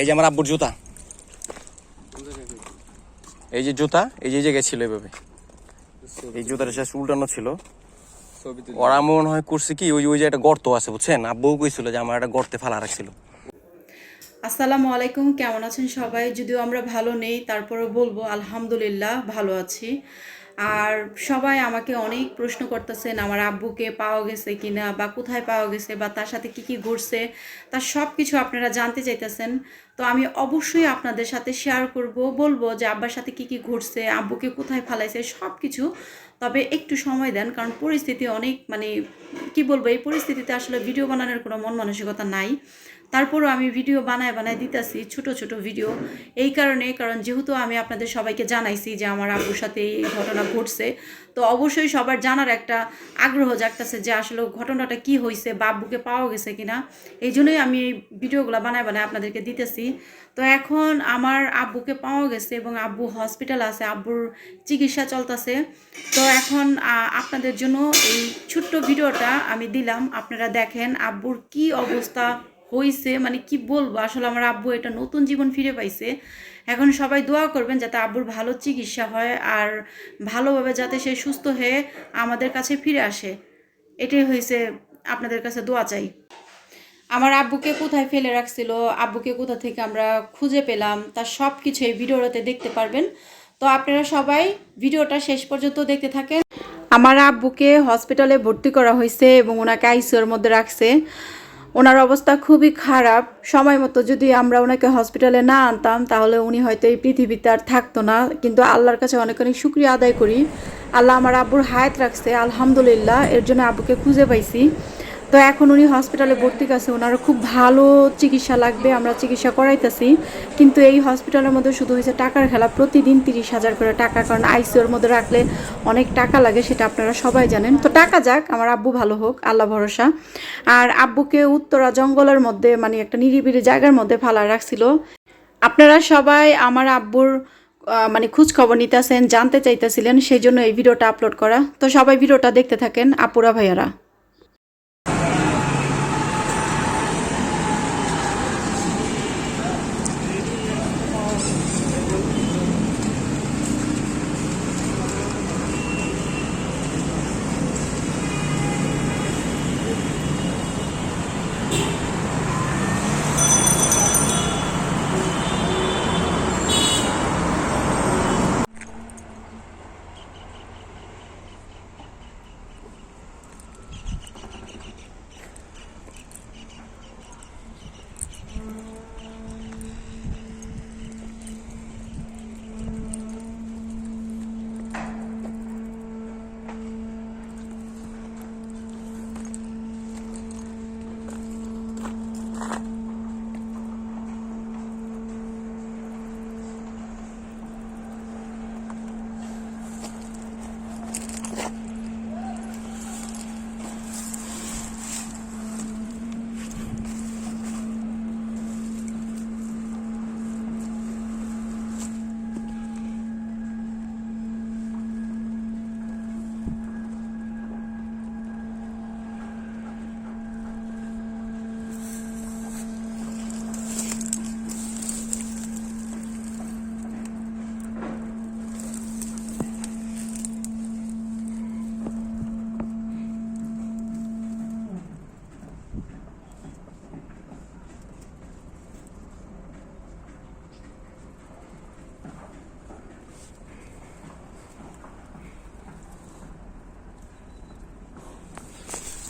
এই যে আমার আব্বুর জুতা। এই যে জুতা এই যে জায়গায় ছিল এভাবে। এই জুতাটা শেষ উল্টানো ছিল। ওরা মনে হয় করছে কি ওই ওই যে একটা গর্ত আছে বুঝছেন? আব্বু কইছিল যে আমার একটা গর্তে ফালা রাখছিল। আসসালামু আলাইকুম কেমন আছেন সবাই? যদিও আমরা ভালো নেই তারপরে বলব আলহামদুলিল্লাহ ভালো আছি। আর সবাই আমাকে অনেক প্রশ্ন করতেছেন, আমার আব্বুকে পাওয়া গেছে কিনা বা কোথায় পাওয়া গেছে বা তার সাথে কি কি ঘটছে তার সব কিছু আপনারা জানতে চাইতেছেন। তো আমি অবশ্যই আপনাদের সাথে শেয়ার করব, বলব যে আব্বার সাথে কি কি ঘটছে, আব্বুকে কোথায় ফালাইছে সব কিছু তবে একটু সময় দেন, কারণ পরিস্থিতি অনেক মানে কি বলব, এই পরিস্থিতিতে আসলে ভিডিও বানানোর কোনো মন মানসিকতা নাই। তারপরও আমি ভিডিও বানায় বানায় দিতেছি, ছোট ছোট ভিডিও এই কারণে, কারণ যেহেতু আমি আপনাদের সবাইকে জানাইছি যে আমার আব্বুর সাথে এই ঘটনা ঘটছে, তো অবশ্যই সবার জানার একটা আগ্রহ জাগতেছে যে আসলে ঘটনাটা কি হয়েছে বা আব্বুকে পাওয়া গেছে কিনা। এই জন্যই আমি এই ভিডিওগুলো বানায় বানায় আপনাদেরকে দিতেছি। তো এখন আমার আব্বুকে পাওয়া গেছে এবং আব্বু হসপিটাল আছে, আব্বুর চিকিৎসা চলতেছে। তো এখন আপনাদের জন্য এই ছোট্ট ভিডিওটা আমি দিলাম। আপনারা দেখেন আব্বুর কি অবস্থা হয়েছে মানে কি বলব? আসলে আমার আব্বু এটা নতুন জীবন ফিরে পাইছে। এখন সবাই দোয়া করবেন যাতে আব্বুর ভালো চিকিৎসা হয় আর ভালোভাবে যাতে সে সুস্থ হয়ে আমাদের কাছে ফিরে আসে। এটাই হয়েছে আপনাদের কাছে দোয়া চাই। আমার আব্বুকে কোথায় ফেলে রাখছিল, আব্বুকে কোথা থেকে আমরা খুঁজে পেলাম, তার সব কিছু এই ভিডিওটাতে দেখতে পারবেন। তো আপনারা সবাই ভিডিওটা শেষ পর্যন্ত দেখতে থাকেন। আমার আব্বুকে হসপিটালে ভর্তি করা হয়েছে এবং ওনাকে আইসিওর মধ্যে রাখছে। ওনার অবস্থা খুবই খারাপ। সময় মতো যদি আমরা ওনাকে হসপিটালে না আনতাম, তাহলে উনি হয়তো এই পৃথিবীতে আর থাকতো না। কিন্তু আল্লাহর কাছে অনেক অনেক শুক্রিয়া আদায় করি। আল্লাহ আমার আব্বুর হায়াত রাখছে, আলহামদুলিল্লাহ। এর জন্য আব্বুকে খুঁজে পাইছি। তো এখন উনি হসপিটালে ভর্তি আছে ওনার খুব ভালো চিকিৎসা লাগবে, আমরা চিকিৎসা করাইতেছি। কিন্তু এই হসপিটালের মধ্যে শুধু হয়েছে টাকার খেলা, প্রতিদিন তিরিশ হাজার করে টাকা, কারণ আইসিওর মধ্যে রাখলে অনেক টাকা লাগে, সেটা আপনারা সবাই জানেন। তো টাকা যাক, আমার আব্বু ভালো হোক, আল্লাহ ভরসা। আর আব্বুকে উত্তরা জঙ্গলের মধ্যে মানে একটা নিরিবিলি জায়গার মধ্যে ফালা রাখছিল। আপনারা সবাই আমার আব্বুর মানে খোঁজ খবর নিতেছেন, জানতে চাইতেছিলেন, সেই জন্য এই ভিডিওটা আপলোড করা। তো সবাই ভিডিওটা দেখতে থাকেন, আপুরা ভাইয়ারা।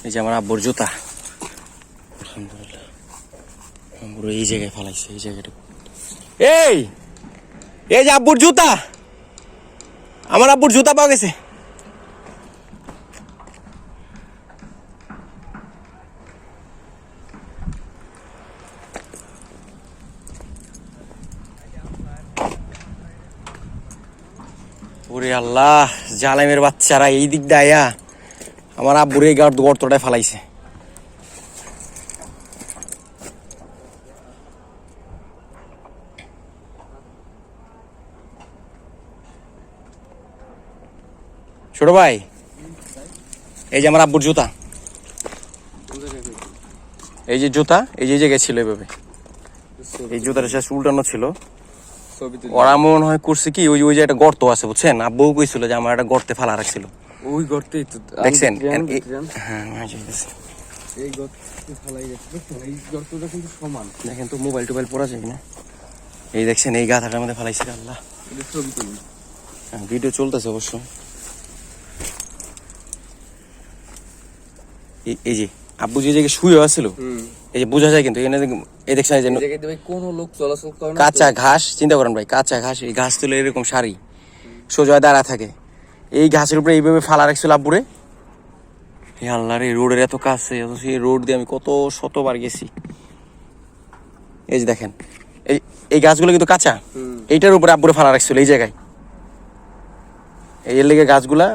এই যে আমার আব্বুর জুতা। আলহামদুলিল্লাহ। আব্বুর এই জায়গায় ফালাইছে, এই জায়গাটা। এই! এই যে আব্বুর জুতা! আমার আব্বুর জুতা পাওয়া গেছে। ওরে আল্লাহ, জালেমের বাচ্চারা, এই দিক দিয়ে আমার আব্বুর এই গাড় গর্তটায় ফালাইছে। ছোট ভাই এই যে আমার আব্বুর জুতা। এই যে জুতা এই যে জায়গায় ছিল এভাবে। এই জুতাটা শেষ উল্টানো ছিল। ওরা মনে হয় করছে কি ওই ওই যে একটা গর্ত আছে বুঝছেন? আব্বু কইছিল যে আমার একটা গর্তে ফালা রাখছিল। ওই গর্তেই তো দেখছেন। হ্যাঁ এই গর্তে ফেলাই গেছে। এই গর্তটা কিন্তু সমান। দেখেন তো মোবাইল টোবাইল পড়া যায় না এই দেখছেন এই গাথাটার মধ্যে ফালাইছে আল্লাহ। ছবি হ্যাঁ, ভিডিও চলতেছে অবশ্য। এই- যে আব্বু যে জায়গায় শুয়ে আছিল এই যে বোঝা যায় কিন্তু এখানে এই দেখছেন এই যে কোনো লোক চলাচল করে কাঁচা ঘাস চিন্তা করেন ভাই কাঁচা ঘাস এই ঘাস তুলে এরকম সারি সোজা দাঁড়া থাকে। এই ঘাসের উপরে এইভাবে ফালা রাখছিল আব্বুরে। হে আল্লাহ রে রোডের এত কাছে অথচ এই রোড দিয়ে আমি কত শতবার গেছি। এই যে দেখেন এই এই গাছগুলো কিন্তু কাঁচা। এইটার উপরে আব্বুরে ফালা রাখছিল এই জায়গায়। এই এর লেগে গাছগুলা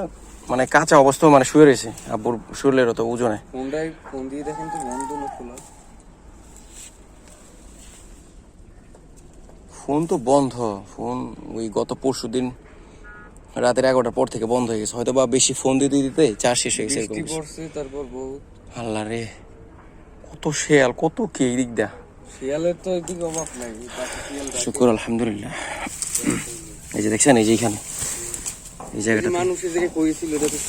মানে কাঁচা অবস্থা মানে শুয়ে রয়েছে আব্বুর শরীরের ওজনে। তো বন্ধ ফোন তো বন্ধ ফোন ওই গত পরশু দিন রাতের এগারোটার পর থেকে বন্ধ হয়ে গেছে। হয়তো বা বেশি ফোন দিতে দিতে চার্জ শেষ হয়ে গেছে তারপর বহুত। আল্লাহ রে কত শেয়াল কত কে এই দিক দা শিয়ালের তো এদিকে অভাব নাই শুক্র আলহামদুলিল্লাহ। এই যে দেখছেন এই যে এখানে এই জায়গাটা মানুষ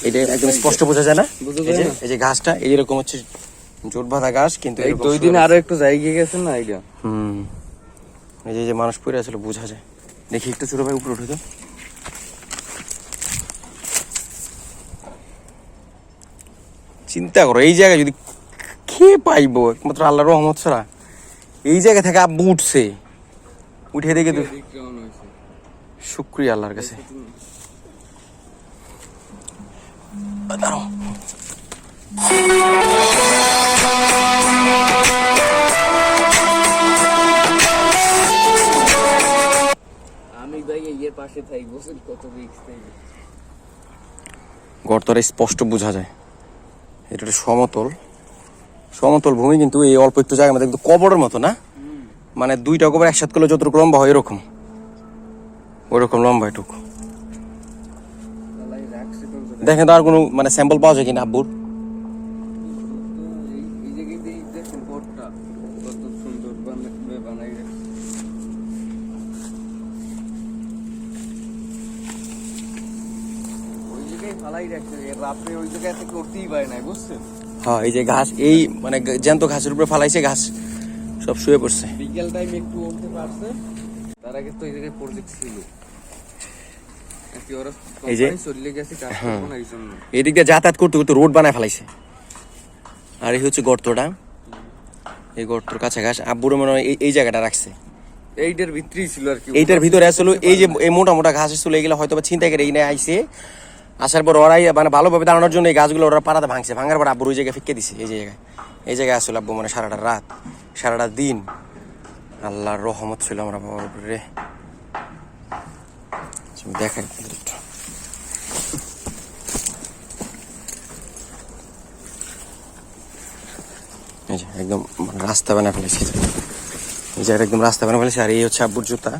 এটা একদম স্পষ্ট বোঝা যায় না? এই যে না? এই ঘাসটা এইরকম হচ্ছে জোট বাঁধা ঘাস কিন্তু এই দুই দিন আরও একটু জায়গা গেছে না এটা হুম। এই যে এই যে মানুষ পড়ে আসলে বোঝা যায়। দেখি একটু ছোট ভাই উপরে উঠে তো চিন্তা করো এই জায়গায় যদি খেয়ে পাইবো? একমাত্র আল্লাহ রহমত ছাড়া। এই জায়গা থেকে আব্বু উঠছে। উঠে দেখে তো শুক্রিয়া আল্লাহর কাছে। দাঁড়াও। আমি পাশে থাকি বসে কত রিক্স থাকি গর্তটা স্পষ্ট বোঝা যায়। এটা সমতল। সমতল ভূমি কিন্তু এই অল্প একটু জায়গা মধ্যে কিন্তু কবরের মতো না? মানে দুইটা কবর একসাথে করলে যতটুকু লম্বা হয় এরকম। ওইরকম লম্বা এটুকু? দেখেন তো আর কোনো মানে স্যাম্পল পাওয়া যায় কিনা, আব্বুর এই- এই জায়গায় এই দেখুন বোর্ডটা কত সুন্দর বানা- বানাই রাখছে ওই জায়গায় ফালাই রাখছে এর আপনি ওই জায়গায় থেকে উঠতেই পারে নাই বুঝছেন? হ্যাঁ এই যে ঘাস এই মানে জ্যান্ত ঘাসের উপরে ফালাইছে ঘাস সব শুয়ে পড়ছে। বিকেল টাইম একটু উঠতে পারছে। তার আগে তো এই জায়গায় প্রজেক্ট ছিল আর কি ওরা এই যে- কোম্পানি চলে গেছে কাজ করব না এই দিক দিয়ে যাতায়াত করতে করতে রোড বানায় ফেলাইছে। আর এই হচ্ছে গর্তটা। এই গর্তর কাছে ঘাস আব্বুর মনে হয় এই- এই জায়গাটা রাখছে। এইটার ভিতরেই ছিল আর কি। এইটার ভিতরে আসলে এই যে এই মোটা মোটা ঘাস ছিল এগুলো হয়তো বা চিন্তা করে এনে আইছে। আসার পর ওরাই মানে ভালোভাবে দাঁড়ানোর জন্য এই গাছগুলো ওরা পাড়াতে ভাঙছে। ভাঙার পর আব্বুর ওই জায়গায় ফিকে দিছে, এই জায়গায়। এই জায়গায় আসলে আব্বু মানে সারাটা রাত, সারাটা দিন। আল্লাহর রহমত ছিল আমরা বাবার উপরে দেখাই একদম রাস্তা বানা ফেলেছে। এই জায়গাটা একদম রাস্তা বানা ফেলেছে, আর এই হচ্ছে আব্বুর জুতা।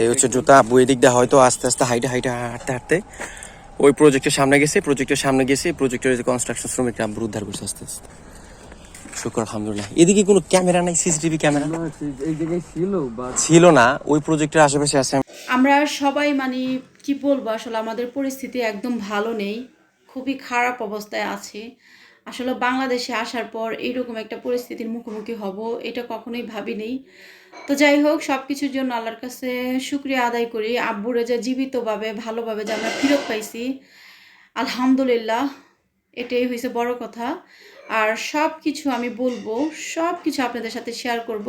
এই হচ্ছে জুতা, আব্বু এই দিক দিয়ে হয়তো আস্তে আস্তে হাইটে হাইটে হাঁটতে হাঁটতে ওই প্রজেক্টের সামনে গেছে প্রজেক্টের সামনে গেছে প্রজেক্টের যে কনস্ট্রাকশন শ্রমিকরা আমরা উদ্ধার করছে আস্তে আস্তে। শুক্র আলহামদুলিল্লাহ। এদিকে কোনো ক্যামেরা নাই সিসিটিভি ক্যামেরা? ছিল বা ছিল না ওই প্রজেক্টের আশেপাশে আছে। আমরা সবাই মানে কি বলব আসলে আমাদের পরিস্থিতি একদম ভালো নেই খুবই খারাপ অবস্থায় আছে। আসলে বাংলাদেশে আসার পর এইরকম একটা পরিস্থিতির মুখোমুখি হব, এটা কখনোই ভাবিনি। তো যাই হোক সব কিছুর জন্য আল্লাহর কাছে শুক্রিয়া আদায় করি। আব্বুরে যে জীবিতভাবে, ভালোভাবে যে আমরা ফেরত পাইছি, আলহামদুলিল্লাহ, এটাই হয়েছে বড় কথা। আর সব কিছু আমি বলব সব কিছু আপনাদের সাথে শেয়ার করব।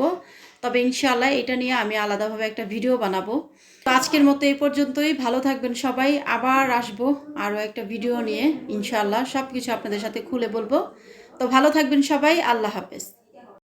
তবে ইনশাআল্লাহ এটা নিয়ে আমি আলাদাভাবে একটা ভিডিও বানাবো। তো আজকের মতো এই পর্যন্তই, ভালো থাকবেন সবাই। আবার আসব আরও একটা ভিডিও নিয়ে, ইনশাআল্লাহ সব কিছু আপনাদের সাথে খুলে বলব। তো ভালো থাকবেন সবাই, আল্লাহ হাফেজ।